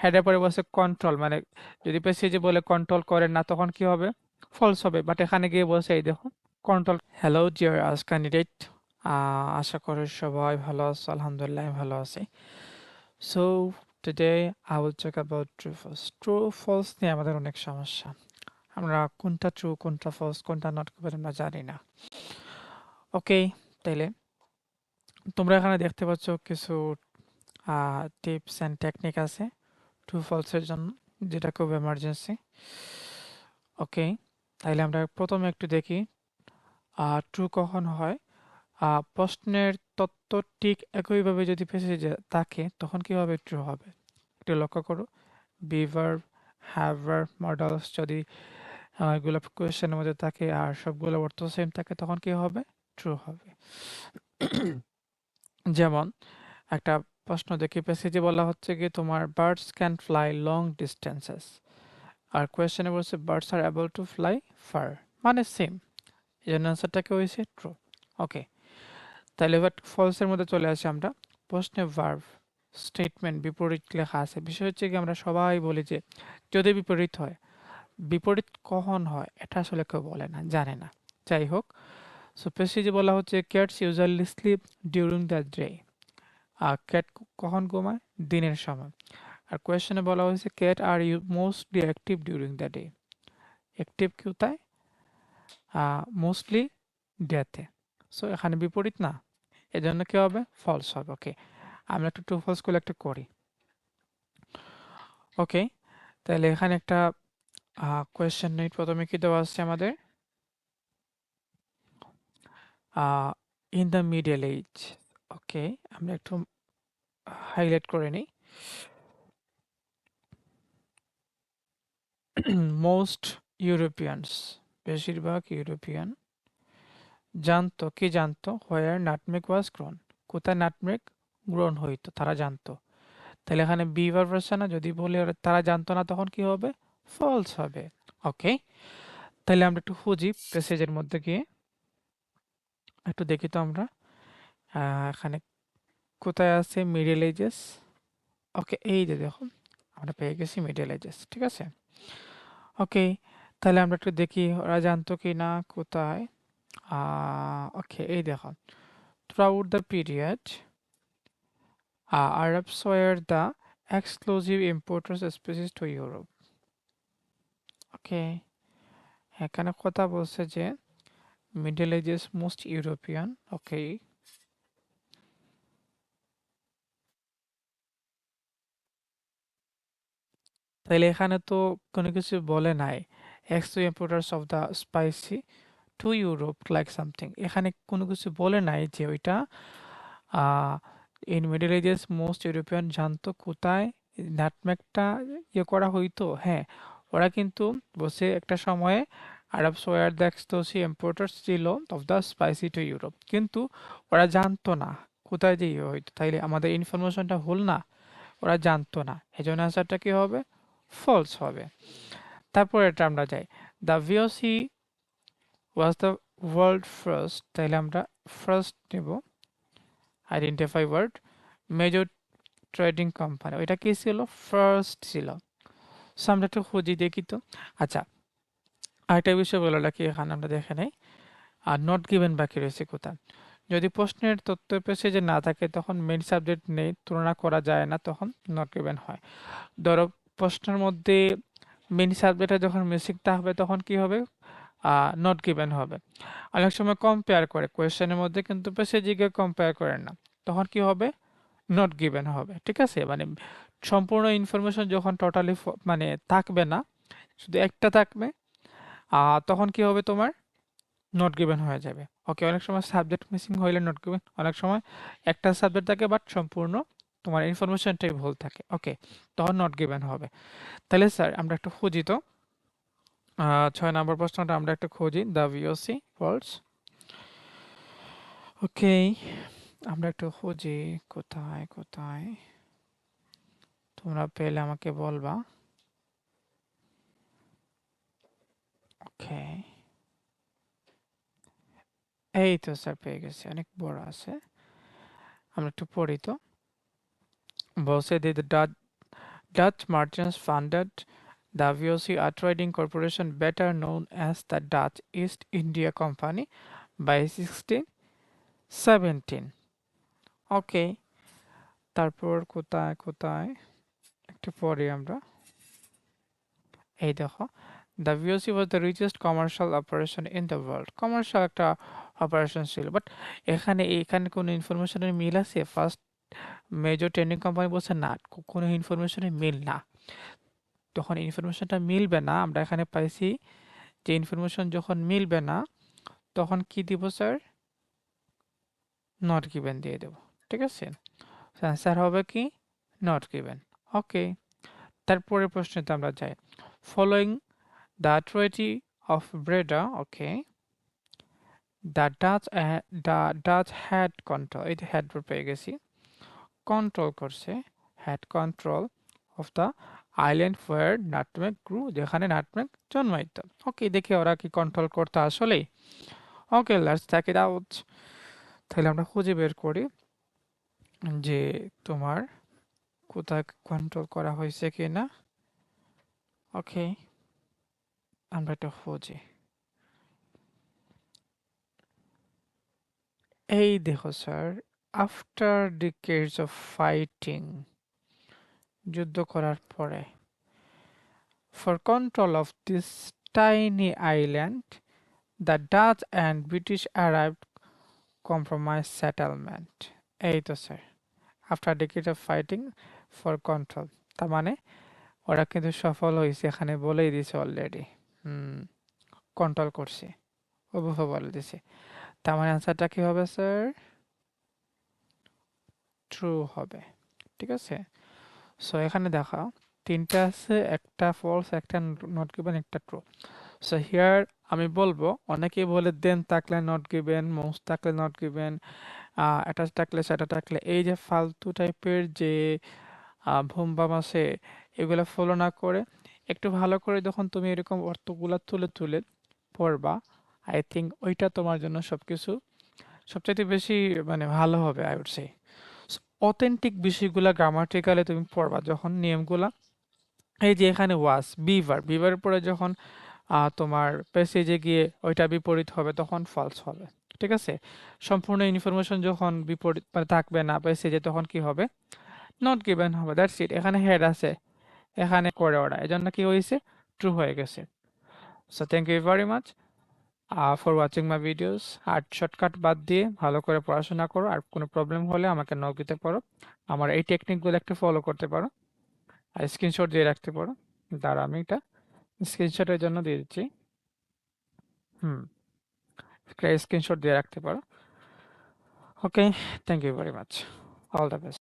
হেডের পরে বসে কন্ট্রোল মানে যদি পেসেজে বলে কন্ট্রোল করেন না, তখন কি হবে? ফলস হবে। বাট এখানে গিয়ে বসে এই দেখো control hello dear us candidate আশা করি সবাই ভালো আছো, আলহামদুলিল্লাহ ভালো আছি। So today I will talk about true false true false নিয়ে আমাদের অনেক সমস্যা। আমরা কোনটা ট্রু কোনটা ফলস কোনটা নট করে আমরা জানি না। ওকে তাইলে তোমরা এখানে দেখতে পাচ্ছ কিছু টিপস অ্যান্ড টেকনিক আছে। ট্রু ফলসের জন্য, যেটা খুব এমার্জেন্সি ওকে তাইলে আমরা প্রথমে একটু দেখি ট্রু কখন হয়? প্রশ্নের তত্ত্ব ঠিক একইভাবে যদি ফেসে থাকে, তখন কীভাবে ট্রু হবে? একটু লক্ষ্য করো বিভার হ্যাভার মডেলস যদি এগুলো কোয়েশ্চেনের মধ্যে থাকে আর সবগুলো অর্থ সেম থাকে, তখন কি হবে? ট্রু হবে। যেমন, একটা প্রশ্ন দেখি প্যাসেজে বলা হচ্ছে কি তোমার birds can fly long distances আর কোয়েশ্চেনে বলছে birds are able to fly far মানে সেম এই জন্য অ্যান্সারটাকে হয়েছে? ট্রু ওকে তাহলে এবার ফলসের মধ্যে চলে আসি আমরা। প্রশ্নে ভার্ভ স্টেটমেন্ট বিপরীত লেখা আছে। বিষয় হচ্ছে কি আমরা সবাই বলি যে, যদি বিপরীত হয়, বিপরীত কখন হয়? এটা আসলে কেউ বলে না, জানে না। যাই হোক। সো প্যাসেজে বলা হচ্ছে cats usually sleep during the day cat কখন ঘুমায়? দিনের সময়। আর কোয়েশ্চেনে বলা হয়েছে cat are you mostly active during the day active কোথায় মোস্টলি ডেতে সো এখানে বিপরীত না। এজন্য কি হবে? ফলস হবে। ওকে আমরা একটু টু ফলসগুলো একটা করি। ওকে তাহলে এখানে একটা কোয়েশ্চেন নেই প্রথমে কি দেওয়া আসছে আমাদের? In the middle age okay, আমরা একটু হাইলাইট করে নিই। মোস্ট ইউরোপিয়ানস, বেশিরভাগ ইউরোপিয়ান। জানতো, কি জানতো? হোয়ার নাটমেক ওয়াজ গ্রোন কোথায় নাটমেক গ্রোন হইতো? তারা জানতো। তাহলে এখানে বিভার ভার্সন না, যদি বলে তারা জানতো না, তখন কি হবে? ফলস হবে। ওকে, তাহলে আমরা একটু খুঁজি প্যাসেজের মধ্যে গিয়ে। একটু দেখি তো আমরা। এখানে কোথায় আছে? মিডল এজেস ওকে এই যে দেখো আমরা পেয়ে গেছি মিডল এজেস ঠিক আছে? ওকে তাহলে আমরা একটু দেখি ওরা জানতো কি না কোথায়? ওকে এই দেখো। The period uh, Arabs were the exclusive importers species to Europe. ওকে এখানে কথা বলছে যে middle ages most European okay তাহলে এখানে তো কোনো কিছু বলে নাই। Ex to importers of the spicy to Europe like something এখানে কোনো কিছু বলে নাই যে ওইটা in middle ages most European জানতো কোথায় নাটমেকটা ইয়ে করা হইতো। হ্যাঁ ওরা কিন্তু বসে একটা সময়ে Arabs were the exclusive importers ছিল of the spicy to Europe কিন্তু ওরা জানতো না কোথায় যে ইয়ে হইতো। তাইলে আমাদের ইনফরমেশনটা হল না, ওরা জানতো না। এই জন্য আনসারটা কী হবে? ফলস হবে। তারপর এটা আমরা যাই। The VOC was the world first তাইলে আমরা ফার্স্ট নেব। Identify world major trading company ওইটা কি ছিল? ফার্স্ট ছিল। সো আমরা একটু খুঁজি, দেখি তো। আচ্ছা আরেকটা বিষয় বলে রাখি, এখানে আমরা দেখে নেই। আর নট গিভেন বাকি রয়েছে কোথায়? যদি প্রশ্নের তথ্য পেশে যে না থাকে, তখন মেইন সাবজেক্ট নেই, তুলনা করা যায় না, তখন নট গিভেন হয়। ধরো প্রশ্নের মধ্যে মেন সাবজেক্টে যখন মিসিং হবে তখন কি হবে? নট গিভেন হবে। অনেক সময় কম্পেয়ার করে। কোয়েশ্চেনের মধ্যে কিন্তু পেশে জিগে কম্পেয়ার করেন না। তখন কি হবে? নট গিভেন হবে। ঠিক আছে? মানে সম্পূর্ণ ইনফরমেশন যখন টোটালি মানে থাকবে না, শুধু একটা থাকবে তখন কি হবে তোমার? নট গিভেন হয়ে যাবে। ওকে অনেক সময় সাবজেক্ট মিসিং হইলে নট গিভেন অনেক সময় একটা সাবজেক্ট থাকে বাট সম্পূর্ণ তোমার ইনফরমেশনটাই ভুল থাকে। ওকে তখন নট গিভেন হবে। তাহলে স্যার আমরা একটু খুঁজি তো। ছয় নম্বর প্রশ্নটা আমরা একটু খুঁজি। দ্য ভিওসি ফলস ওকে আমরা একটু খুঁজি। কোথায় কোথায়? তোমরা পেলে আমাকে বলবা। ওকে এই তো স্যার পেয়ে গেছি। অনেক বড় আছে। আমরা একটু পড়ি তো। The Dutch Dutch merchants funded the VOC Trading Corporation, better known as the Dutch East India Company, by 1617. Okay তারপর কোথায় কোথায়? একটু পরে আমরা। এই দেখো the VOC was the richest commercial operation in the world. Commercial একটা অপারেশন ছিল বাট এখানে এখানে কোনো ইনফরমেশনের মিল আছে? ফার্স্ট মেজর ট্রেনিং কোম্পানি বলছে, না, কোনো ইনফরমেশনের মিল না। তখন ইনফরমেশনটা মিলবে না, আমরা এখানে পাইছি যে ইনফরমেশন যখন মিলবে না, তখন কি দিব, স্যার? নট গিভেন দিয়ে দেব, ঠিক আছে? অ্যান্সার হবে কি? নট গিভেন ওকে তারপরে প্রশ্নতে আমরা যাই। Following the treaty of Breda okay the Dutch the Dutch had control এই হ্যাড পেয়ে গেছি। কন্ট্রোল করছে had control of the island where nutmeg grew যেখানে নাটমেক জন্মাইত। ওকে দেখি ওরা কি কন্ট্রোল করতে আসলেই। Okay let's check it out তাহলে আমরা খুঁজে বের করি যে তোমার কোথায় কন্ট্রোল করা হয়েছে কি না ওকে আমরা এটা খুঁজি। এই দেখো sir after decades of fighting যুদ্ধ করার পরে for control of this tiny island the Dutch and British arrive compromise settlement এই তো sir after decade of fighting for control তার মানে ওরা কিন্তু সফল হয়েছে, এখানে বলেই দিছে অলরেডি হুম কন্ট্রোল করছে, অবুফ বলে দিছে তার মানে অ্যান্সারটা কি হবে স্যার ট্রু হবে, ঠিক আছে? সো এখানে দেখা, তিনটা আছে, একটা ফলস একটা নট গিভেন একটা ট্রু সো হিয়ার আমি বলব, অনেকেই বলে দেন থাকলে নট গিভেন মোস্ট থাকলে নট গিভেন অ্যাটাচ থাকলে সেটা থাকলে। এই যে ফালতু টাইপের যে ভুমবাম আছে, এগুলো ফলো না করে, একটু ভালো করে যখন তুমি এরকম অর্থগুলা তুলে তুলে পড়বা আই থিঙ্ক ওইটা তোমার জন্য সবকিছু সবচাইতে বেশি মানে ভালো হবে আই উড সে অথেন্টিক বিষয়গুলা গ্রামাটিক্যালে তুমি পড়বা যখন নিয়মগুলা। এই যে এখানে ওয়াস বিভার বিভারের পরে যখন তোমার প্যাসেজে গিয়ে ওইটা বিপরীত হবে তখন ফলস হবে, ঠিক আছে? সম্পূর্ণ ইনফরমেশন যখন বিপরীত মানে থাকবে না প্যাসেজে তখন কি হবে? নট গিভেন হবে দ্যাটস ইট এখানে হেড আছে, এখানে করে ওরা, এজন্য কি হয়েছে? ট্রু হয়ে গেছে। So thank you very much for watching my videos R shortcut বাদ দিয়ে ভালো করে পড়াশোনা করো, আর কোনো প্রবলেম হলে আমাকে নক দিতে পারো। আমার এই টেকনিকগুলো একটু ফলো করতে পারো। আর স্ক্রিনশট দিয়ে রাখতে পারো। দাঁড়া আমি এটা স্ক্রিনশটের জন্য দিয়ে দিচ্ছি। হুম স্ক্রিনশট দিয়ে রাখতে পারো। Okay thank you very much all the best